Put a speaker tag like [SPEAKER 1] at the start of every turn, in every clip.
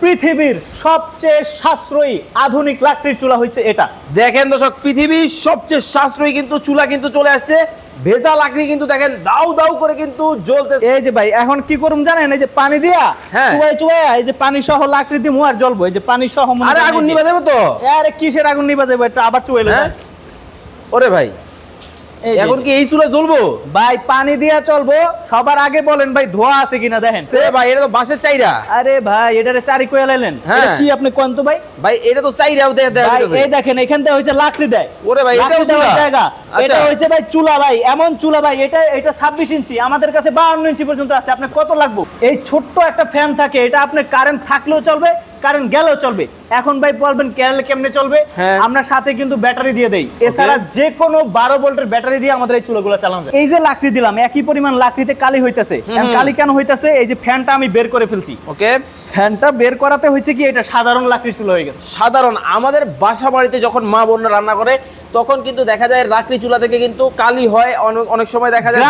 [SPEAKER 1] পৃথিবীর সবচেয়ে সাশ্রয়ী আধুনিক লাকড়ির চুলা হয়েছে এটা।
[SPEAKER 2] দেখেন দর্শক পৃথিবীর সবচেয়ে সাশ্রয়ী কিন্তু চুলা কিন্তু চলে আসছে। ভেজা লাকড়ি কিন্তু দেখেন দাউ দাউ করে কিন্তু জ্বলতে
[SPEAKER 1] এই যে ভাই এখন কি করুম জানেন? এই যে পানি দিয়া
[SPEAKER 2] হ্যাঁ।
[SPEAKER 1] চুয়াই চুয়াই এই যে পানি সহ লাকড়ি দিমু আর জ্বলবো। এই যে পানি সহ
[SPEAKER 2] আরে আগুন
[SPEAKER 1] এই যে-
[SPEAKER 2] দেবো তো?
[SPEAKER 1] আরে কিসের আগুন নিবা যাব এটা আবার চুয়াইলো
[SPEAKER 2] হ্যাঁ? ওরে ভাই। এখন কি এই চুলা জ্বলবো?
[SPEAKER 1] ভাই পানি দিয়া চলবো। সবার আগে বলেন ভাই ধোয়া আছে কিনা দেখেন।
[SPEAKER 2] ভাই এটা তো বাঁশের চাইরা।
[SPEAKER 1] আরে ভাই এটারে চারি কয়া লাইলেন।
[SPEAKER 2] হ্যাঁ।
[SPEAKER 1] কি আপনি কোন তো ভাই?
[SPEAKER 2] ভাই এটা তো চাইরাও দেয়া দেয়া
[SPEAKER 1] এই দেখেন এখান থেকে হইছে লাকড়ি দেয়।
[SPEAKER 2] ওরে ভাই,
[SPEAKER 1] দেওয়ার
[SPEAKER 2] চুলা?
[SPEAKER 1] জায়গা।
[SPEAKER 2] আচ্ছা।
[SPEAKER 1] এটা হইছে ভাই চুলা ভাই এমন চুলা ভাই এটা এটা 26 ইঞ্চি আমাদের কাছে 52 ইঞ্চি পর্যন্ত আছে। আপনি কত লাগবে? এই ছোট্ট একটা ফ্যান থাকে এটা আপনি কারেন্ট থাকলেও চলবে কারেন্ট গেলেও চলবে। এখন ভাই বলবেন কেরালে কেমনে চলবে?
[SPEAKER 2] হ্যাঁ।
[SPEAKER 1] আমরা সাথে কিন্তু ব্যাটারি দিয়ে দেই। এছাড়া যে কোনো 12 ভোল্টের ব্যাটারি দিয়ে আমাদের এই চুলাগুলো চালানো যায়। এই যে লাকড়ি দিলাম একই পরিমাণ লাকড়িতে কালি হইতেছে। কালি কেন হইতেছে? এই যে ফ্যানটা আমি বের করে ফেলছি।
[SPEAKER 2] ওকে
[SPEAKER 1] ফ্যানটা বের করাতে হয়েছে কি এটা সাধারণ লাকড়ি চুলা হয়ে গেছে।
[SPEAKER 2] সাধারণ আমাদের বাসা বাড়িতে যখন মা বোনরা রান্না করে তখন কিন্তু দেখা যায় লাকড়ি চুলা থেকে কিন্তু কালি হয় অনেক সময় দেখা যায়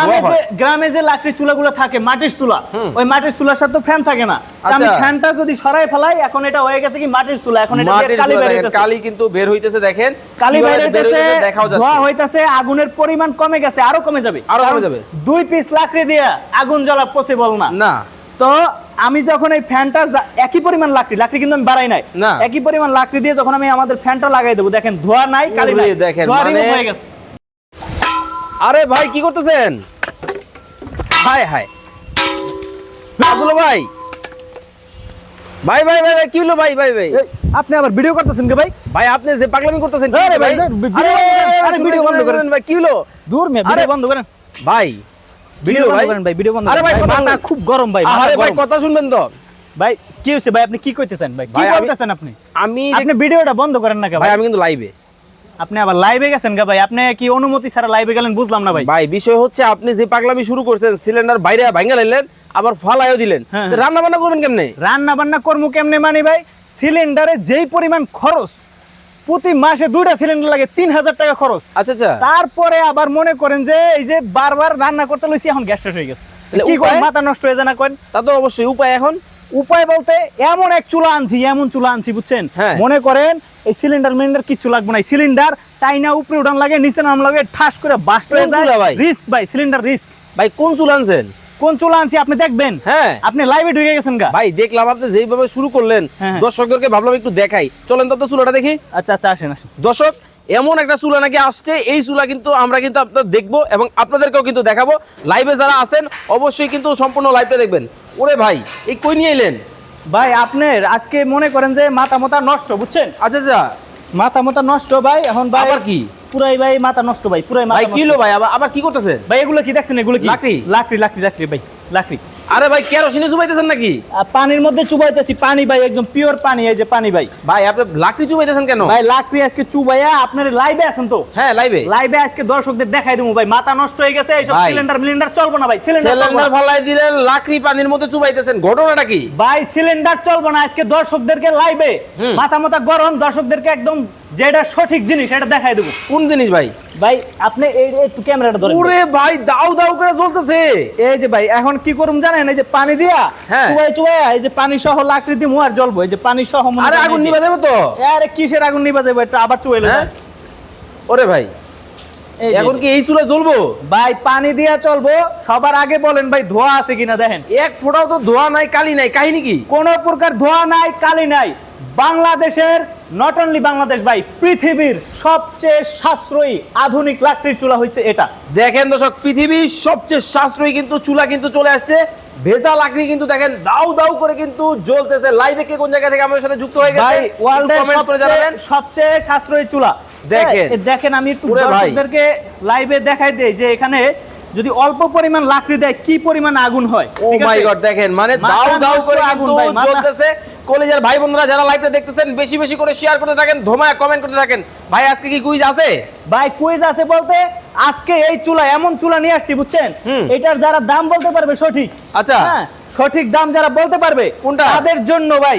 [SPEAKER 1] গ্রামে যে লাকড়ির চুলাগুলো থাকে মাটির চুলা ওই মাটির চুলার সাথে ফ্যান থাকে না। আমি
[SPEAKER 2] আচ্ছা।
[SPEAKER 1] ফ্যানটা যদি সরাই ফেলাই এখন এটা হয়ে গেছে কি মাটির চুলা এখন এটা কালি বের হইতাছে।
[SPEAKER 2] কালি কিন্তু বের হইতেছে দেখেন
[SPEAKER 1] কালি বের হইতাছে
[SPEAKER 2] দেখাও
[SPEAKER 1] ধোয়া
[SPEAKER 2] যাচ্ছে
[SPEAKER 1] হইতাছে আগুনের পরিমাণ কমে গেছে আরও কমে যাবে।
[SPEAKER 2] আরও কমে যাবে।
[SPEAKER 1] দুই পিস লাকড়ি দিয়ে আগুন জ্বলা পসিবল না।
[SPEAKER 2] না।
[SPEAKER 1] তো আমি যখন এই ফ্যানটা একই পরিমাণ লাকড়ি লাকড়ি কিন্তু আমি বাড়াই নাই।
[SPEAKER 2] না।
[SPEAKER 1] একই পরিমাণ লাকড়ি দিয়ে যখন আমি আমাদের ফ্যানটা লাগাই দেবো দেখেন ধোয়া নাই কালি নাই।
[SPEAKER 2] দেখেন, মানে-
[SPEAKER 1] হয়ে গেছে।
[SPEAKER 2] আরে ভাই কি করতেছেন? হায় হায়। আব্দুল ভাই। ভাই ভাই ভাই কি হলো ভাই ভাই ভাই?
[SPEAKER 1] আপনি আবার ভিডিও করতেছেন কে ভাই?
[SPEAKER 2] ভাই আপনি যে পাগলামি করতেছেন
[SPEAKER 1] আরে ভাই, ভিডিও বন্ধ করেন,
[SPEAKER 2] ভাই কি হলো?
[SPEAKER 1] দূর
[SPEAKER 2] আরে-
[SPEAKER 1] ভিডিও বন্ধ করেন।
[SPEAKER 2] ভাই
[SPEAKER 1] ভিডিও
[SPEAKER 2] ভাই?
[SPEAKER 1] করেন ভাই ভিডিও বন্ধ
[SPEAKER 2] আরে ভাই
[SPEAKER 1] মাথা খুব গরম ভাই
[SPEAKER 2] আরে ভাই কথা শুনবেন তো?
[SPEAKER 1] ভাই কি হইছে ভাই আপনি কি কইতেছেন ভাই? কি বলতেছেন আপনি?
[SPEAKER 2] আমি
[SPEAKER 1] আপনি ভিডিওটা বন্ধ করেন না
[SPEAKER 2] ভাই আমি কিন্তু লাইভে
[SPEAKER 1] আপনি আবার লাইভে গেছেন গা ভাই আপনি কি অনুমতি ছাড়া লাইভে গেলেন বুঝলাম না ভাই।
[SPEAKER 2] ভাই বিষয় হচ্ছে আপনি যে পাগলামি শুরু করছেন সিলিন্ডার বাইরে ভাঙা লাইলেন আবার ফালাইও দিলেন।
[SPEAKER 1] হ্যাঁ,
[SPEAKER 2] রান্না বান্না করবেন কেমনে?
[SPEAKER 1] রান্না বান্না কর্ম কেমনে মানে ভাই সিলিন্ডারে যেই পরিমাণ খরচ প্রতি মাসে দুইটা সিলিন্ডার লাগে তিন হাজার টাকা খরচ।
[SPEAKER 2] আচ্ছা আচ্ছা।
[SPEAKER 1] তারপরে আবার মনে করেন যে এই যে বারবার রান্না করতে লইছি এখন গ্যাস শেষ হয়ে গেছে।
[SPEAKER 2] তাহলে
[SPEAKER 1] কি করেন? মাথা নষ্ট হয়ে যায় না করেন?
[SPEAKER 2] তা তো অবশ্যই উপায় এখন?
[SPEAKER 1] উপায় বলতে এমন এক চুলা আনছি এমন চুলা আনছি বুঝছেন?
[SPEAKER 2] হ্যাঁ।
[SPEAKER 1] মনে করেন এই সিলিন্ডার মিলিন্ডার কিছু লাগবে না। সিলিন্ডার টাইনা উপরে উঠান লাগে নিচে নাম লাগে ঠাস করে বাস্ট হয়ে যায়।
[SPEAKER 2] ভাই?
[SPEAKER 1] রিস্ক ভাই সিলিন্ডার রিস্ক
[SPEAKER 2] ভাই কোন চুলা আনছেন?
[SPEAKER 1] কোন চুলা আনছি আপনি দেখবেন?
[SPEAKER 2] হ্যাঁ।
[SPEAKER 1] আপনি লাইভে ঢুকে গেছেন গা।
[SPEAKER 2] ভাই দেখলাম আপনি যেইভাবে শুরু করলেন
[SPEAKER 1] হ্যাঁ।
[SPEAKER 2] দর্শকদেরকে ভাবলাম একটু দেখাই। চলেন তো চুলাটা দেখি।
[SPEAKER 1] আচ্ছা আচ্ছা আসেন আসেন।
[SPEAKER 2] দর্শক এমন একটা চুলা নাকি আসছে এই চুলা কিন্তু আমরা কিন্তু আপনার দেখব এবং আপনাদেরকেও কিন্তু দেখাবো। লাইভে যারা আছেন অবশ্যই কিন্তু সম্পূর্ণ লাইভটা দেখবেন। ওরে ভাই এই কই নিয়ে এলেন?
[SPEAKER 1] ভাই আপনার আজকে মনে করেন যে মাথা মাথা নষ্ট বুঝছেন?
[SPEAKER 2] আচ্ছা আচ্ছা।
[SPEAKER 1] মাথা মাথা নষ্ট ভাই এখন ভাই
[SPEAKER 2] আবার কি?
[SPEAKER 1] পুরাই ভাই মাথা নষ্ট ভাই পুরাই মাথা
[SPEAKER 2] ভাই কিলো ভাই? আবার আবার কি করতেছে
[SPEAKER 1] ভাই এগুলো কি দেখছেন? এগুলো কি?
[SPEAKER 2] লাকড়ি?
[SPEAKER 1] লাকড়ি লাকড়ি লাকড়ি ভাই লাকড়ি।
[SPEAKER 2] আরে ভাই কেরোসিনে চুবাইতেছেন নাকি?
[SPEAKER 1] পানির মধ্যে চুবাইতেছি পানি ভাই একদম পিওর পানি এই যে পানি ভাই।
[SPEAKER 2] ভাই আপনি লাকড়ি চুবাইতেছেন কেন?
[SPEAKER 1] ভাই লাকড়ি আজকে চুবাইয়া আপনার লাইভে আছেন তো?
[SPEAKER 2] হ্যাঁ লাইভে
[SPEAKER 1] লাইভে আজকে দর্শকদের দেখাই দেবো ভাই মাথা নষ্ট হয়ে গেছে এইসব সিলিন্ডার মিলিন্ডার চলবো না ভাই সিলিন্ডার
[SPEAKER 2] ফালাই দিলেন লাকড়ি পানির মধ্যে চুবাইতেছেন ঘটনাটা কি?
[SPEAKER 1] ভাই সিলিন্ডার চলবো না আজকে দর্শকদেরকে লাইভে। মাথা মাথা গরম দর্শকদেরকে একদম যেটা সঠিক জিনিস এটা দেখাই দেবো।
[SPEAKER 2] কোন জিনিস ভাই?
[SPEAKER 1] ভাই আপনি এই একটু ক্যামেরাটা ধরেন।
[SPEAKER 2] ওরে ভাই দাউ দাউ করে
[SPEAKER 1] এই যে ভাই এখন কি করুম জানেন? এই যে পানি দিয়া
[SPEAKER 2] হ্যাঁ।
[SPEAKER 1] চুবাই চুবাই এই যে পানি সহ লাকড়ি দিমু আর জ্বলবো। এই যে পানি সহ
[SPEAKER 2] আরে আগুন দেবো তো?
[SPEAKER 1] আরে কিসের আগুন নিবা যাব আবার চুবাইলো
[SPEAKER 2] হ্যাঁ? ওরে ভাই এখন কি এই চুলা জ্বলবো?
[SPEAKER 1] ভাই পানি দিয়া চলবো। সবার আগে বলেন ভাই ধোয়া আছে কিনা দেখেন।
[SPEAKER 2] এক ফোঁটাও তো ধোয়া নাই কালি নাই কাহিনী কি?
[SPEAKER 1] কোন প্রকার ধোয়া নাই কালি নাই। বাংলাদেশের নট অনলি বাংলাদেশ ভাই পৃথিবীর সবচেয়ে সাশ্রয়ী আধুনিক লাকড়ির চুলা হয়েছে এটা।
[SPEAKER 2] দেখেন দর্শক পৃথিবীর সবচেয়ে সাশ্রয়ী কিন্তু চুলা কিন্তু চলে আসছে। ভেজা লাকড়ি কিন্তু দেখেন দাউ দাউ করে কিন্তু জ্বলতেছে। লাইভে কে কোন জায়গা থেকে আমাদের সাথে যুক্ত হয়ে গেছে?
[SPEAKER 1] ভাই ওয়ার্ল্ডের সবচেয়ে সাশ্রয়ী চুলা।
[SPEAKER 2] দেখেন।
[SPEAKER 1] দেখেন আমি একটু দর্শকদেরকে লাইভে দেখাই দেই যে এখানে যদি অল্প পরিমাণ লাকড়ি দেয় কি পরিমাণ আগুন হয়?
[SPEAKER 2] ও মাই গড দেখেন মানে দাউ দাউ করে
[SPEAKER 1] আগুন
[SPEAKER 2] জ্বলতেছে। কলেজের ভাই বন্ধুরা যারা লাইভটা দেখতেছেন বেশি বেশি করে শেয়ার করতে থাকেন ধোমায় কমেন্ট করতে থাকেন। ভাই আজকে কি কুইজ আছে?
[SPEAKER 1] ভাই কুইজ আছে বলতে আজকে এই চুলা এমন চুলা নিয়ে আসছি বুঝছেন? এটার যারা দাম বলতে পারবে সঠিক।
[SPEAKER 2] আচ্ছা।
[SPEAKER 1] হ্যাঁ, সঠিক দাম যারা বলতে পারবে
[SPEAKER 2] কোনটা?
[SPEAKER 1] তাদের জন্য ভাই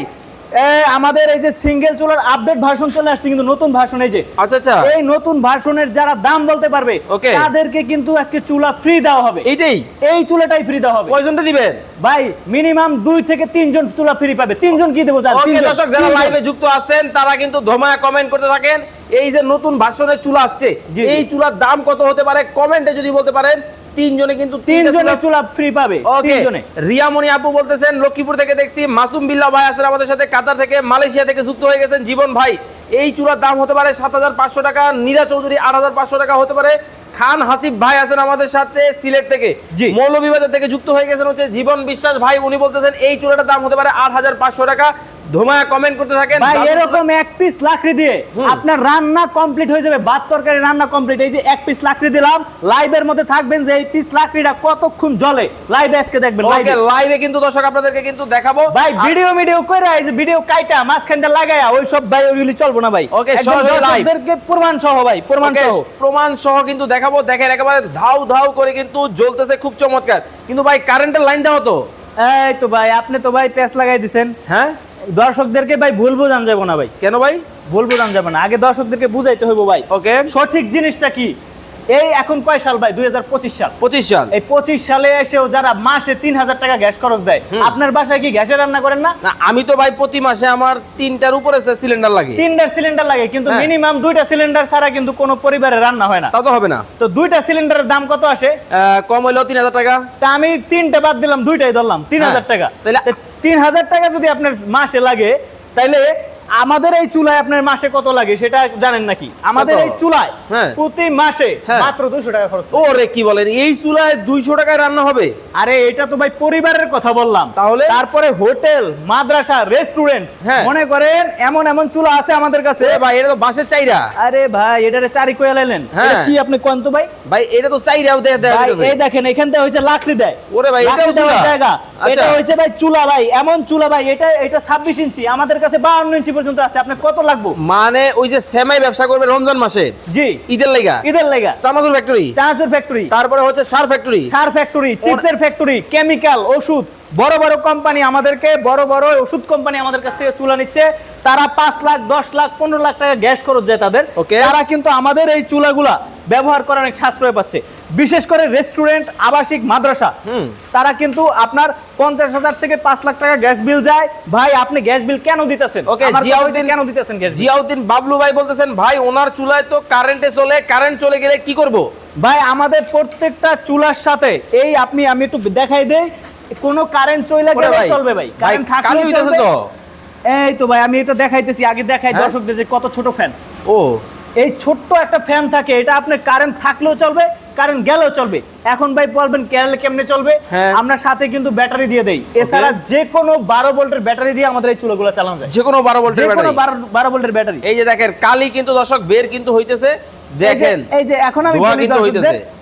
[SPEAKER 1] আমাদের এই যে সিঙ্গেল চুলার আপডেট ভার্সন চলে আসছে কিন্তু নতুন ভার্সন এই যে।
[SPEAKER 2] আচ্ছা আচ্ছা।
[SPEAKER 1] এই নতুন ভার্সনের যারা দাম বলতে পারবে তাদেরকে কিন্তু আজকে চুলা ফ্রি দেওয়া হবে।
[SPEAKER 2] এইটাই?
[SPEAKER 1] এই চুলাটাই ফ্রি দেওয়া হবে।
[SPEAKER 2] কয়জনটা দিবেন?
[SPEAKER 1] ভাই মিনিমাম দুই থেকে তিনজন চুলা ফ্রি পাবে। তিনজন কি দেবো?
[SPEAKER 2] দর্শক যারা লাইভে যুক্ত আছেন তারা কিন্তু ধমায়া কমেন্ট করতে থাকেন। এই যে নতুন ভাষণের চুলা আসছে। এই চুলার দাম কত হতে পারে? কমেন্টে যদি বলতে পারেন তিনজনে কিন্তু তিনটা
[SPEAKER 1] তিনজনের
[SPEAKER 2] চুলা-
[SPEAKER 1] ফ্রি পাবে তিনজনে।
[SPEAKER 2] রিয়ামণি আপু বলতেছেন লক্ষ্মীপুর থেকে দেখছি মাসুম বিল্লা ভাই আছেন আমাদের সাথে কাতার থেকে মালয়েশিয়া থেকে যুক্ত হয়ে গেছেন জীবন ভাই। এই চুলার দাম হতে পারে সাত হাজার পাঁচশো টাকা নীরা চৌধুরী আট হাজার পাঁচশো টাকা হতে পারে। খান হাসিফ ভাই আছেন আমাদের সাথে সিলেট থেকে। মৌলভীবাজার থেকে যুক্ত হয়ে গেছেন হচ্ছে জীবন বিশ্বাস ভাই উনি বলতেছেন এই চুলাটার দাম হতে পারে আট হাজার পাঁচশো টাকা। ধোমায়া কমেন্ট করতে থাকেন।
[SPEAKER 1] ভাই এরকম এক পিস লাকড়ি দিয়ে আপনার রান্না কমপ্লিট হয়ে যাবে ভাত তরকারি রান্না কমপ্লিট এই যে এক পিস লাকড়ি দিলাম লাইভের মধ্যে থাকবেন যে এই পিস লাকড়িটা কতক্ষণ জ্বলে। লাইভে আজকে দেখবেন লাইভে
[SPEAKER 2] লাইভে কিন্তু দর্শক আপনাদেরকে কিন্তু দেখাবো।
[SPEAKER 1] ভাই ভিডিও ভিডিও করে এই যে ভিডিও কাইটা মাঝখানটা লাগায়া ওই সব ভাই ওইগুলি চলবো না ভাই। দর্শকদেরকে প্রমাণ সহ ভাই প্রমাণ সহ।
[SPEAKER 2] প্রমাণ সহ কিন্তু দেখাবো। দেখেন একেবারে ধাউ ধাউ করে কিন্তু জ্বলতেছে খুব চমৎকার। কিন্তু ভাই কারেন্টের লাইন দেওয়া তো?
[SPEAKER 1] এই তো ভাই আপনি তো ভাই প্যাস লাগাই দিছেন।
[SPEAKER 2] হ্যাঁ?
[SPEAKER 1] দর্শকদেরকে ভাই ভুল বোঝান যাব না ভাই।
[SPEAKER 2] কেন ভাই?
[SPEAKER 1] ভুল বোঝান যাবে না। আগে দর্শকদেরকে বুঝাইতে হইব ভাই।
[SPEAKER 2] ওকে
[SPEAKER 1] সঠিক জিনিসটা কি? এই এখন কয় সাল ভাই? দুই সাল।
[SPEAKER 2] পঁচিশ সাল।
[SPEAKER 1] এই পঁচিশ সালে এসেও যারা মাসে তিন হাজার টাকা গ্যাস খরচ দেয় আপনার বাসায় কি গ্যাসে রান্না করেন না?
[SPEAKER 2] আমি তো ভাই প্রতি মাসে আমার তিনটার উপরে সিলিন্ডার লাগে।
[SPEAKER 1] তিনটা সিলিন্ডার লাগে কিন্তু
[SPEAKER 2] হ্যাঁ।
[SPEAKER 1] মিনিমাম দুইটা সিলিন্ডার ছাড়া কিন্তু কোনো পরিবারে রান্না হয় না।
[SPEAKER 2] তা তো হবে না।
[SPEAKER 1] তো দুইটা সিলিন্ডারের দাম কত আসে?
[SPEAKER 2] কম হইলেও তিন হাজার টাকা।
[SPEAKER 1] তা আমি তিনটা বাদ দিলাম দুইটাই ধরলাম তিন হাজার
[SPEAKER 2] হ্যাঁ।
[SPEAKER 1] টাকা
[SPEAKER 2] তাহলে-
[SPEAKER 1] তিন হাজার টাকা যদি আপনার মাসে লাগে তাইলে আমাদের এই চুলায় আপনার মাসে কত লাগে সেটা জানেন নাকি আমাদের এই চুলায়
[SPEAKER 2] হ্যাঁ।
[SPEAKER 1] প্রতি মাসে
[SPEAKER 2] হ্যাঁ।
[SPEAKER 1] মাত্র দুশো টাকা খরচ
[SPEAKER 2] ও রে কি বলেন এই চুলায় দুইশো টাকায় রান্না হবে
[SPEAKER 1] আরে এটা তো ভাই পরিবারের কথা বললাম
[SPEAKER 2] তাহলে?
[SPEAKER 1] তারপরে হোটেল মাদ্রাসা রেস্টুরেন্ট
[SPEAKER 2] হ্যাঁ।
[SPEAKER 1] মনে করেন এমন এমন চুলা আছে আমাদের কাছে
[SPEAKER 2] ভাই এটা তো বাসের চাইরা
[SPEAKER 1] আরে ভাই এটা চারি কয়া লাইলেন। কি আপনি কোন তো ভাই
[SPEAKER 2] ভাই এটা তো চাইরাও দেয় দেয়
[SPEAKER 1] ভাই এই দেখেন এখান থেকে হইছে লাকড়ি দেয়
[SPEAKER 2] ওরে ভাই, এটাও চুলা?
[SPEAKER 1] জায়গা
[SPEAKER 2] আচ্ছা।
[SPEAKER 1] এটা হইছে ভাই চুলা ভাই এমন চুলা ভাই এটা এটা 26 ইঞ্চি আমাদের কাছে 52 ইঞ্চি পর্যন্ত আছে আপনি কত লাগবে?
[SPEAKER 2] মানে ওই যে সেমাই ব্যবসা করবে রমজান মাসে?
[SPEAKER 1] জি।
[SPEAKER 2] ঈদের লেগা?
[SPEAKER 1] ঈদের লেগা।
[SPEAKER 2] চানাচুর ফ্যাক্টরি
[SPEAKER 1] চানাচুর ফ্যাক্টরি
[SPEAKER 2] তারপরে হচ্ছে সার ফ্যাক্টরি
[SPEAKER 1] সার ফ্যাক্টরি চিপসের ফ্যাক্টরি কেমিক্যাল ওষুধ। বড় বড় কোম্পানি আমাদেরকে বড় বড় ওষুধ কোম্পানি আমাদের কাছ থেকে চুলা নিচ্ছে। তারা পাঁচ লাখ দশ লাখ পনেরো লাখ টাকা গ্যাস খরচ যায় তাদের. তারা কিন্তু আমাদের এই চুলাগুলা ব্যবহার করে অনেক সাশ্রয় পাচ্ছে। বিশেষ করে রেস্টুরেন্ট আবাসিক মাদ্রাসা। তারা কিন্তু আপনার পঞ্চাশ হাজার থেকে পাঁচ লাখ টাকা গ্যাস বিল যায়। ভাই আপনি গ্যাস বিল কেন দিতেছেন?
[SPEAKER 2] জিয়াউদ্দিন-
[SPEAKER 1] কেন দিতেছেন
[SPEAKER 2] জিয়াউদ্দিন বাবলু ভাই বলতেছেন ভাই ওনার চুলায় তো কারেন্টে চলে কারেন্ট চলে গেলে কি করব?
[SPEAKER 1] ভাই আমাদের প্রত্যেকটা চুলার সাথে এই আপনি আমি একটু দেখাই দেই কোনো কারেন্ট চলে গেলে চলবে ভাই। কারেন্ট
[SPEAKER 2] থাকলে
[SPEAKER 1] চলবে। এই তো ভাই আমি এটা দেখাইতেছি আগে দেখাই
[SPEAKER 2] হ্যাঁ?
[SPEAKER 1] দর্শকদের যে কত ছোট ফ্যান
[SPEAKER 2] ও।
[SPEAKER 1] এই ছোট্ট একটা ফ্যান থাকে এটা আপনার কারেন্ট থাকলেও চলবে কারেন্ট গেলেও চলবে। এখন ভাই বলবেন কেরালে কেমনে চলবে?
[SPEAKER 2] হ্যাঁ।
[SPEAKER 1] আমরা সাথে কিন্তু ব্যাটারি দিয়ে দেই। এছাড়া যে কোনো বারো ভোল্টের ব্যাটারি দিয়ে আমাদের এই চুলাগুলো চালানো যায়।
[SPEAKER 2] যে কোনো বারো ভোল্টের
[SPEAKER 1] কোনো বারো ভোল্টের ব্যাটারি।
[SPEAKER 2] এই যে দেখেন কালি কিন্তু দর্শক বের কিন্তু হইতেছে। দেখেন
[SPEAKER 1] এই যে এখন আমি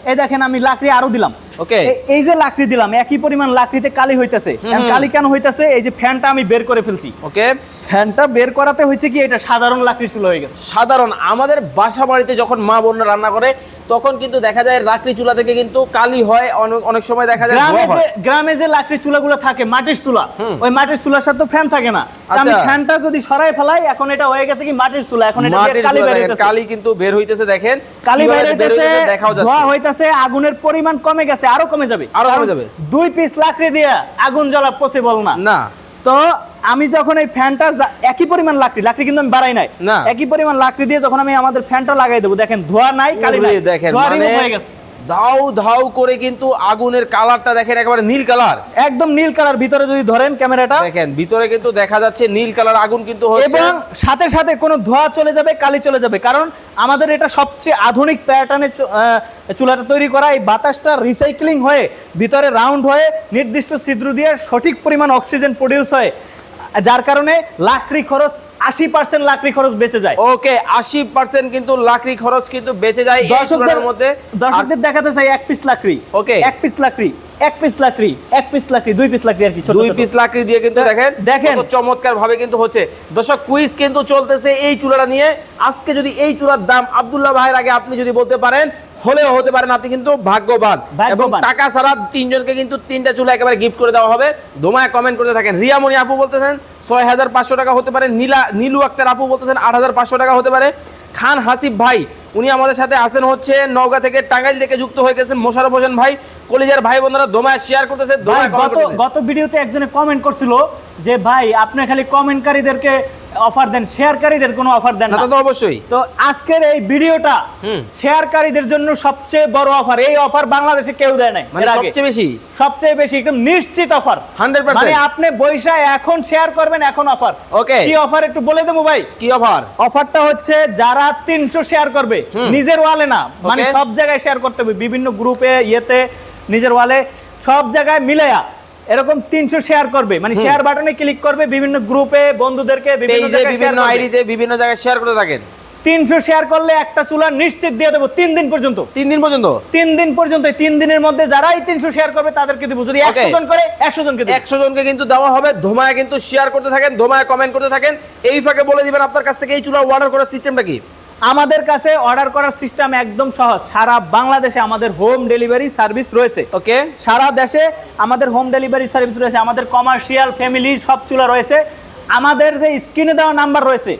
[SPEAKER 1] এই দেখেন আমি লাকড়ি আরও দিলাম।
[SPEAKER 2] Okay.
[SPEAKER 1] এই- এই যে লাকড়ি দিলাম একই পরিমাণ লাকড়িতে কালি হইতাছে। এখন কালি কেন হইতাছে? এই যে ফ্যানটা আমি বের করে ফেলছি।
[SPEAKER 2] ওকে
[SPEAKER 1] ফ্যানটা বের করাতে হয়েছে কি এটা সাধারণ লাকড়ি চুলা হয়ে গেছে
[SPEAKER 2] সাধারণ আমাদের বাসা বাড়িতে যখন মা বোনরা রান্না করে তখন কিন্তু দেখা যায় লাকড়ি চুলা থেকে কিন্তু কালি হয় অনেক- সময় দেখা যায়
[SPEAKER 1] গ্রামে যে
[SPEAKER 2] হয়।
[SPEAKER 1] গ্রামে যে লাকড়ি চুলাগুলো থাকে মাটির চুলা ওই মাটির চুলার সাথে ফ্যান থাকে না আমি
[SPEAKER 2] আচ্ছা।
[SPEAKER 1] ফ্যানটা যদি সরাই ফেলাই এখন এটা হয়ে গেছে কি মাটির চুলা এখন এটা কালি বের হইতাছে।
[SPEAKER 2] কালি কিন্তু বের হইতেছে দেখেন
[SPEAKER 1] কালি
[SPEAKER 2] বের হইতেছে দেখাও
[SPEAKER 1] ধোয়া হইতাছে আগুনের পরিমাণ কমে গেছে আরও কমে যাবে
[SPEAKER 2] আরও কমে যাবে।
[SPEAKER 1] দুই পিস লাকড়ি দিয়ে আগুন জ্বলা পসিবল না
[SPEAKER 2] না
[SPEAKER 1] তো আমি যখন এই ফ্যানটা একই পরিমাণ লাকড়ি লাকড়ি কিন্তু আমি বাড়াই নাই।
[SPEAKER 2] না।
[SPEAKER 1] একই পরিমাণ লাকড়ি দিয়ে যখন আমি আমাদের ফ্যানটা লাগাই দেবো দেখেন ধোয়া নাই কালি নাই।
[SPEAKER 2] দেখেন মানে
[SPEAKER 1] হয়ে গেছে।
[SPEAKER 2] ধাউ ধাউ করে কিন্তু আগুনের কালারটা দেখেন একেবারে নীল কালার।
[SPEAKER 1] একদম নীল কালার ভিতরে যদি ধরেন ক্যামেরাটা।
[SPEAKER 2] দেখেন ভিতরে কিন্তু দেখা যাচ্ছে নীল কালার আগুন কিন্তু হচ্ছে।
[SPEAKER 1] এবং সাথে সাথে কোনো ধোয়া চলে যাবে কালি চলে যাবে। কারণ আমাদের এটা সবচেয়ে আধুনিক প্যাটার্নে চুলাটা তৈরি করা এই বাতাসটা রিসাইক্লিং হয়ে ভিতরে রাউন্ড হয়ে নির্দিষ্ট ছিদ্র দিয়ে সঠিক পরিমাণ অক্সিজেন প্রডিউস হয়। যার কারণে লাকড়ি খরচ আশি পার্সেন্ট লাকড়ি খরচ বেঁচে যায়।
[SPEAKER 2] ওকে আশি পার্সেন্ট কিন্তু লাকড়ি খরচ কিন্তু বেঁচে যায়
[SPEAKER 1] দর্শকদের
[SPEAKER 2] মধ্যে।
[SPEAKER 1] দর্শকদের দেখাতে চাই এক পিস লাকড়ি।
[SPEAKER 2] Okay.
[SPEAKER 1] এক পিস লাকড়ি এক পিস লাকড়ি এক পিস লাকড়ি দুই পিস লাকড়ি আর কি
[SPEAKER 2] দুই পিস লাকড়ি দিয়ে কিন্তু দেখেন
[SPEAKER 1] দেখেন।
[SPEAKER 2] চমৎকার ভাবে কিন্তু হচ্ছে। দর্শক কুইজ কিন্তু চলতেছে এই চুলাটা নিয়ে। আজকে যদি এই চুলার দাম আব্দুল্লাহ ভাইয়ের আগে আপনি যদি বলতে পারেন হলেও হতে পারেন আপনি কিন্তু ভাগ্যবান। এবং টাকা ছাড়া তিনজনকে কিন্তু তিনটা চুলা একেবারে গিফট করে দেওয়া হবে। দোমায় কমেন্ট করতে থাকেন। রিয়ামণি আপু বলতেছেন ছয় হাজার পাঁচশো টাকা হতে পারে। নীলা নীলু আক্তার আপু বলতেছেন আট হাজার পাঁচশো টাকা হতে পারে। খান হাসিব ভাই উনি আমাদের সাথে আসেন হচ্ছে নওগাঁ থেকে টাঙ্গাইল থেকে যুক্ত হয়ে গেছেন মোশারফ হোসেন ভাই। কলিজার ভাই বোনেরা দোমায় শেয়ার করতেছে।
[SPEAKER 1] গত ভিডিওতে একজনে কমেন্ট করছিল যে ভাই আপনি খালি কমেন্টকারীদেরকে অফার দেন শেয়ারকারীদের কোনো অফার দেন
[SPEAKER 2] না তো অবশ্যই।
[SPEAKER 1] তো আজকের এই ভিডিওটা শেয়ারকারীদের জন্য সবচেয়ে বড় অফার। এই অফার বাংলাদেশে কেউ দেয় নাই।
[SPEAKER 2] মানে সবচেয়ে বেশি?
[SPEAKER 1] সবচেয়ে বেশি একদম নিশ্চিত অফার।
[SPEAKER 2] 100%
[SPEAKER 1] মানে আপনি বৈশা এখন শেয়ার করবেন এখন অফার।
[SPEAKER 2] Okay.
[SPEAKER 1] কি অফার একটু বলে দেবো ভাই?
[SPEAKER 2] কি অফার?
[SPEAKER 1] অফারটা হচ্ছে যারা তিনশো শেয়ার করবে নিজের ওয়ালে না। মানে সব জায়গায় শেয়ার করতে হবে। বিভিন্ন গ্রুপে ইয়েতে নিজের ওয়ালে সব জায়গায় মিলেয়া এরকম তিনশো শেয়ার করবে। মানে শেয়ার বাটনে ক্লিক করবে বিভিন্ন গ্রুপে বন্ধুদেরকে বিভিন্ন
[SPEAKER 2] আইডিতে বিভিন্ন জায়গায় শেয়ার করতে থাকেন?
[SPEAKER 1] তিনশো শেয়ার করলে একটা চুলা নিশ্চিত দিয়ে দেবো তিন দিন পর্যন্ত।
[SPEAKER 2] তিন দিন পর্যন্ত?
[SPEAKER 1] তিন দিন পর্যন্ত তিন দিনের মধ্যে যারাই তিনশো শেয়ার করবে তাদেরকে দিব। যদি একশো জন করে একশো জনকে
[SPEAKER 2] একশো জনকে কিন্তু দেওয়া হবে ধোমায় কিন্তু শেয়ার করতে থাকেন ধোমায় কমেন্ট করতে থাকেন। এই ফাঁকে বলে দিবেন আপনার কাছ থেকে এই চুলা অর্ডার করার সিস্টেমটা কি?
[SPEAKER 1] আমাদের কাছে অর্ডার করার সিস্টেম একদম সহজ। সারা বাংলাদেশে আমাদের হোম ডেলিভারি সার্ভিস রয়েছে।
[SPEAKER 2] ওকে
[SPEAKER 1] সারা দেশে আমাদের হোম ডেলিভারি সার্ভিস রয়েছে। আমাদের কমার্শিয়াল ফ্যামিলি সব চুলা রয়েছে। আমাদের যে স্ক্রিনে দেওয়া নাম্বার রয়েছে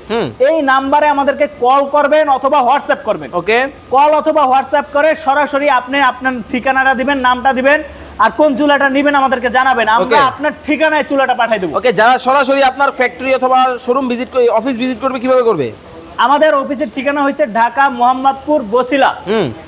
[SPEAKER 1] এই নাম্বারে আমাদেরকে কল করবেন অথবা হোয়াটসঅ্যাপ করবেন।
[SPEAKER 2] ওকে
[SPEAKER 1] কল অথবা হোয়াটসঅ্যাপ করে সরাসরি আপনি আপনার ঠিকানাটা দিবেন নামটা দিবেন আর কোন চুলাটা নেবেন আমাদেরকে জানাবেন। আমরা আপনার ঠিকানায় চুলাটা পাঠিয়ে দেবো।
[SPEAKER 2] ওকে যারা সরাসরি আপনার ফ্যাক্টরি অথবা শোরুম ভিজিট করে অফিস ভিজিট করবে কীভাবে করবে?
[SPEAKER 1] আমাদের অফিসের ঠিকানা হয়েছে ঢাকা মোহাম্মদপুর বসিলা।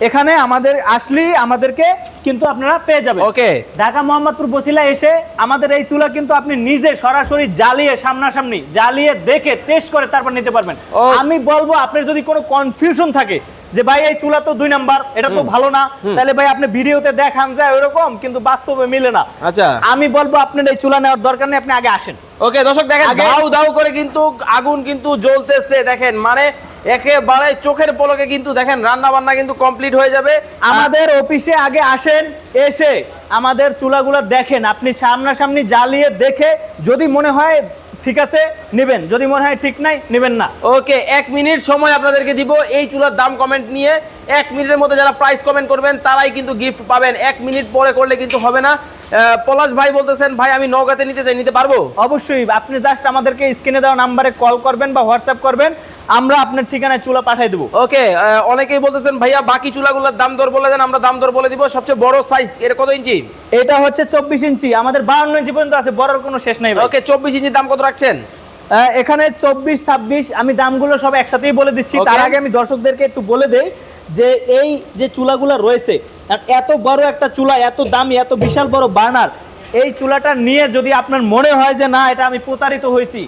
[SPEAKER 1] এখানে আমাদের আসলি আমাদেরকে কিন্তু আপনারা পেয়ে যাবেন
[SPEAKER 2] ওকে
[SPEAKER 1] ঢাকা মোহাম্মদপুর বসিলা এসে আমাদের এই চুলা কিন্তু আপনি নিজে সরাসরি জ্বালিয়ে সামনাসামনি জ্বালিয়ে দেখে টেস্ট করে তারপর নিতে পারবেন। আমি বলব আপনার যদি কোনো কনফিউশন থাকে যে ভাই এই চুলা তো দুই নাম্বার এটা তো ভালো না। তাহলে ভাই আপনি ভিডিওতে দেখান যায় ওইরকম কিন্তু বাস্তবে মিলে না।
[SPEAKER 2] আচ্ছা।
[SPEAKER 1] আমি বলব আপনার এই চুলা নেওয়ার দরকার নেই আপনি আগে আসেন।
[SPEAKER 2] ওকে দর্শক দেখেন দাউ দাউ করে কিন্তু আগুন কিন্তু জ্বলতেছে দেখেন মানে একেবারে চোখের পলকে কিন্তু দেখেন রান্না বান্না কিন্তু কমপ্লিট হয়ে যাবে।
[SPEAKER 1] আমাদের অফিসে আগে আসেন এসে আমাদের চুলাগুলো দেখেন। আপনি সামনাসামনি জ্বালিয়ে দেখে যদি মনে হয় ঠিক আছে? নেবেন। যদি মনে হয় ঠিক নাই, নেবেন না।
[SPEAKER 2] ওকে এক মিনিট সময় আপনাদেরকে দিব। এই চুলার দাম কমেন্ট নিয়ে এক মিনিটের মধ্যে যারা প্রাইস কমেন্ট করবেন তারাই কিন্তু গিফট পাবেন। এক মিনিট পরে করলে কিন্তু হবে না। পলাশ ভাই বলতেছেন ভাই আমি নৌকাতে নিতে চাই নিতে পারব?
[SPEAKER 1] অবশ্যই। আপনি জাস্ট আমাদেরকে স্ক্রিনে দেওয়া নাম্বারে কল করবেন বা হোয়াটসঅ্যাপ করবেন। আমরা আপনার ঠিকানায় চুলা পাঠিয়ে দেবো।
[SPEAKER 2] ওকে অনেকেই বলতেছেন ভাইয়া বাকি চুলাগুলোর দাম দর বলে দেন আমরা দাম দর বলে দিব। সবচেয়ে বড় সাইজ এটা কত ইঞ্চি?
[SPEAKER 1] এটা হচ্ছে চব্বিশ ইঞ্চি। আমাদের বাউন্ন ইঞ্চি পর্যন্ত আছে বড়র কোনো শেষ নাই
[SPEAKER 2] ওকে চব্বিশ ইঞ্চির দাম কত রাখছেন?
[SPEAKER 1] এখানে চব্বিশ ছাব্বিশ আমি দামগুলো সব একসাথেই বলে দিচ্ছি। তার আগে আমি দর্শকদেরকে একটু বলে দেই যে এই যে চুলাগুলো রয়েছে এত বড় একটা চুলা, এত দামি, এত বিশাল বড় বার্নার, এই চুলাটা নিয়ে যদি আপনার মনে হয় যে না, এটা আমি প্রতারিত হয়েছি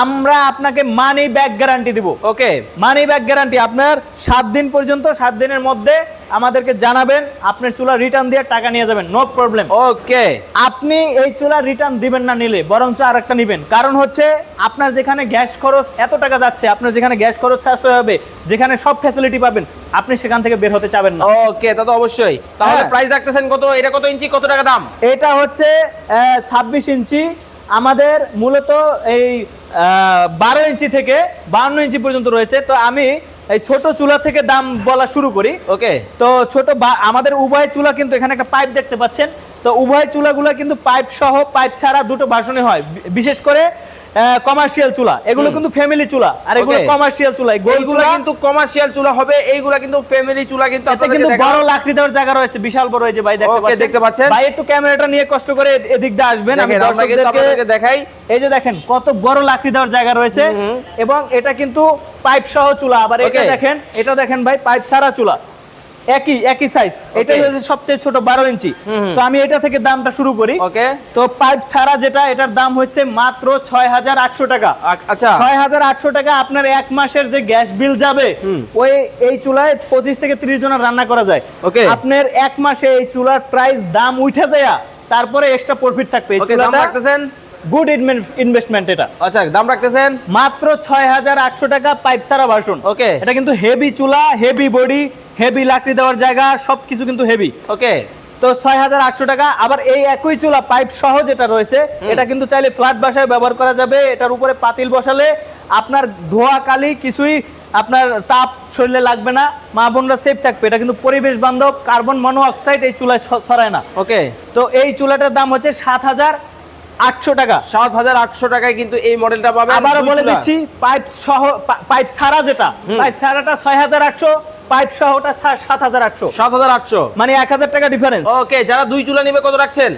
[SPEAKER 1] আমরা আপনাকে মানি ব্যাক গ্যারান্টি দিব।
[SPEAKER 2] ওকে
[SPEAKER 1] মানি ব্যাক গ্যারান্টি আপনার সাত দিন পর্যন্ত সাত দিনের মধ্যে আমাদেরকে জানাবেন আপনার চুলা রিটার্ন দিয়ে টাকা নিয়ে যাবেন নো প্রবলেম
[SPEAKER 2] ওকে
[SPEAKER 1] আপনি এই চুলা রিটার্ন দিবেন না নিলে বরঞ্চ আর একটা নিবেন। কারণ হচ্ছে আপনার যেখানে গ্যাস খরচ এত টাকা যাচ্ছে আপনার যেখানে গ্যাস খরচ সাশ্রয় হবে যেখানে সব ফ্যাসিলিটি পাবেন আপনি সেখান থেকে বের হতে চাবেন না।
[SPEAKER 2] ওকে তা তো অবশ্যই। তাহলে
[SPEAKER 1] হ্যাঁ।
[SPEAKER 2] প্রাইস রাখতেছেন কত এটা কত ইঞ্চি কত টাকা দাম?
[SPEAKER 1] এটা হচ্ছে ছাব্বিশ ইঞ্চি আমাদের মূলত এই বারো ইঞ্চি থেকে বান্ন ইঞ্চি পর্যন্ত রয়েছে। তো আমি এই ছোট চুলা থেকে দাম বলা শুরু করি।
[SPEAKER 2] ওকে।
[SPEAKER 1] তো ছোট আমাদের উভয় চুলা কিন্তু এখানে একটা পাইপ দেখতে পাচ্ছেন। তো উভয় চুলাগুলো কিন্তু পাইপ সহ পাইপ ছাড়া দুটো ভার্সনে হয়। বিশেষ করে কমার্শিয়াল চুলা। এগুলো কিন্তু ফ্যামিলি চুলা। আর এগুলো কমার্শিয়াল চুলা। এই গোল
[SPEAKER 2] এইগুলা
[SPEAKER 1] চুলা
[SPEAKER 2] কিন্তু কমার্শিয়াল চুলা হবে এইগুলা কিন্তু ফ্যামিলি চুলা কিন্তু
[SPEAKER 1] এতে কিন্তু বড় লাকড়ি দেওয়ার জায়গা রয়েছে বিশাল বড় এই যে ভাই দেখতে পাচ্ছেন?
[SPEAKER 2] দেখতে পাচ্ছেন।
[SPEAKER 1] ভাই একটু ক্যামেরাটা নিয়ে কষ্ট করে এদিক দিয়ে আসবেন আমি দর্শকদেরকে
[SPEAKER 2] দেখাই।
[SPEAKER 1] এই যে দেখেন কত বড় লাকড়ি দেওয়ার জায়গা রয়েছে। এবং এটা কিন্তু পাইপ সহ চুলা। আবার এটা দেখেন এটা দেখেন ভাই পাইপ সারা চুলা। একই একই সাইজ এটাই হচ্ছে সবচেয়ে ছোট বারো ইঞ্চি। তো আমি এটা থেকে দামটা শুরু করি।
[SPEAKER 2] ওকে
[SPEAKER 1] তো পাইপ ছাড়া যেটা এটার দাম হচ্ছে মাত্র ছয় হাজার আটশো টাকা।
[SPEAKER 2] আচ্ছা।
[SPEAKER 1] ছয় হাজার আটশো টাকা আপনার এক মাসের যে গ্যাস বিল যাবে ওই এই চুলায় পঁচিশ থেকে ত্রিশ জনের রান্না করা যায়।
[SPEAKER 2] Okay.
[SPEAKER 1] আপনার এক মাসে এই চুলার প্রাইস দাম উঠে যায় তারপরে এক্সট্রা প্রফিট থাকবে। এই
[SPEAKER 2] ওকে দাম
[SPEAKER 1] চুলাটা গুড ইনভেস্টমেন্ট এটা।
[SPEAKER 2] আচ্ছা দাম রাখতেছেন?
[SPEAKER 1] মাত্র ছয় হাজার আটশো টাকা পাইপ ছাড়া ভার্সন
[SPEAKER 2] ওকে
[SPEAKER 1] এটা কিন্তু হেভি চুলা হেভি বডি হেভি লাকড়ি দেওয়ার জায়গা সবকিছু কিন্তু হেভি
[SPEAKER 2] ওকে
[SPEAKER 1] তো ছয় হাজার আটশো টাকা আবার এই একই চুলা পাইপ সহ যেটা রয়েছে এটা কিন্তু চাইলে ফ্ল্যাট বাসায় ব্যবহার করা যাবে এটার উপরে পাতিল বসালে আপনার ধোয়া কালি কিছুই আপনার তাপ শরীরে লাগবে না। মা বোনরা সেফ থাকবে। এটা কিন্তু পরিবেশ বান্ধব কার্বন মনোঅক্সাইড এই চুলায় ছড়ায় না।
[SPEAKER 2] ওকে
[SPEAKER 1] তো এই চুলাটার দাম হচ্ছে সাত হাজার আটশো টাকা।
[SPEAKER 2] সাত হাজার আটশো টাকায় কিন্তু এই মডেলটা পাবে
[SPEAKER 1] আবারও বলে দিচ্ছি পাইপ সহ পাইপ সারা যেটা পাইপ সারাটা ছয় হাজার আটশো। পাইপ সহটা সাত হাজার আটশো।
[SPEAKER 2] সাত হাজার আটশো।
[SPEAKER 1] মানে এক হাজার টাকা ডিফারেন্স
[SPEAKER 2] ওকে যারা দুই চুলা নিবে কত রাখছেন?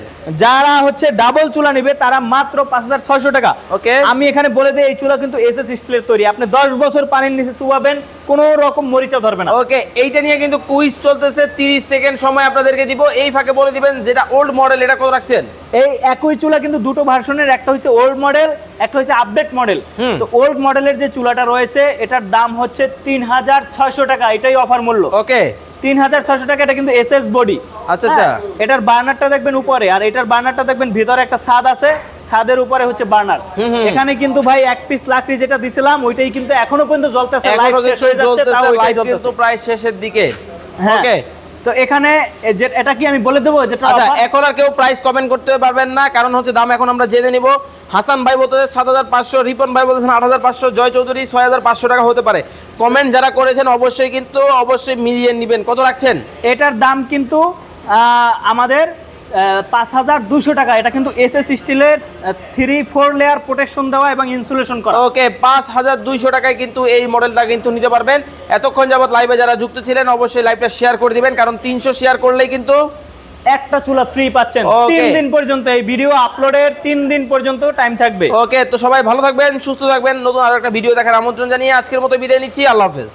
[SPEAKER 1] যারা হচ্ছে ডাবল চুলা নেবে তারা মাত্র পাঁচ হাজার ছয়শো টাকা।
[SPEAKER 2] Okay.
[SPEAKER 1] আমি এখানে বলে দিই এই চুলা কিন্তু এস এস স্টিলের তৈরি। আপনি দশ বছর পানির নিচে চুবাবেন কোনো রকম মরিচা ধরবে না।
[SPEAKER 2] ওকে এইটা নিয়ে কিন্তু কুইজ চলতেছে। তিরিশ সেকেন্ড সময় আপনাদেরকে দিব। এই ফাঁকে বলে দিবেন যেটা ওল্ড মডেল এটা কত রাখছেন?
[SPEAKER 1] এই একই চুলা কিন্তু দুটো ভার্সনের একটা হচ্ছে ওল্ড মডেল একটা হচ্ছে আপডেট মডেল তো ওল্ড মডেলের যে চুলাটা রয়েছে এটার দাম হচ্ছে তিন হাজার ছয়শো টাকা এটাই অফার মূল্য।
[SPEAKER 2] ওকে।
[SPEAKER 1] তিন হাজার ছয়শো টাকা এটা কিন্তু এস এস বডি
[SPEAKER 2] আচ্ছা, আচ্ছা।
[SPEAKER 1] এটার বার্নারটা দেখবেন উপরে আর এটার বার্নারটা দেখবেন ভিতরে একটা ছাদ আছে ছাদের উপরে হচ্ছে বার্নার। এখানে কিন্তু ভাই এক পিস লাকড়ি যেটা দিছিলাম ওইটাই কিন্তু এখনও পর্যন্ত জ্বলতেছে লাইভ শেষ হয়ে যাচ্ছে তাও
[SPEAKER 2] প্রায় শেষের দিকে।
[SPEAKER 1] হ্যাঁ।
[SPEAKER 2] ওকে।
[SPEAKER 1] তো এখানে এটা কি আমি বলে দেবো যেটা
[SPEAKER 2] আচ্ছা এখন আর কেউ প্রাইস কমেন্ট করতে পারবেন না কারণ হচ্ছে দাম এখন আমরা জেনে নিব। হাসান ভাই বলতেছে সাত হাজার পাঁচশো রিপন ভাই বলতেছেন আট হাজার পাঁচশো জয় চৌধুরী ছয় হাজার পাঁচশো টাকা হতে পারে। কমেন্ট যারা করেছেন অবশ্যই কিন্তু অবশ্যই মিলিয়ে নেবেন। কত রাখছেন?
[SPEAKER 1] এটার দাম কিন্তু আমাদের পাঁচ হাজার দুশো টাকা। এটা কিন্তু এস এস স্টিলের থ্রি ফোর লেয়ার প্রোটেকশন দেওয়া এবং ইনসুলেশন করা।
[SPEAKER 2] ওকে পাঁচ হাজার দুইশো টাকায় কিন্তু এই মডেলটা কিন্তু নিতে পারবেন। এতক্ষণ যাবত লাইভে যারা যুক্ত ছিলেন অবশ্যই লাইভটা শেয়ার করে দিবেন কারণ তিনশো শেয়ার করলেই কিন্তু
[SPEAKER 1] একটা চুলা ফ্রি পাচ্ছেন। তিন দিন পর্যন্ত এই ভিডিও আপলোডের তিন দিন পর্যন্ত টাইম থাকবে।
[SPEAKER 2] ওকে তো সবাই ভালো থাকবেন সুস্থ থাকবেন। নতুন আরও একটা ভিডিও দেখার আমন্ত্রণ জানিয়ে আজকের মতো বিদায় নিচ্ছি। আল্লাহ হাফেজ।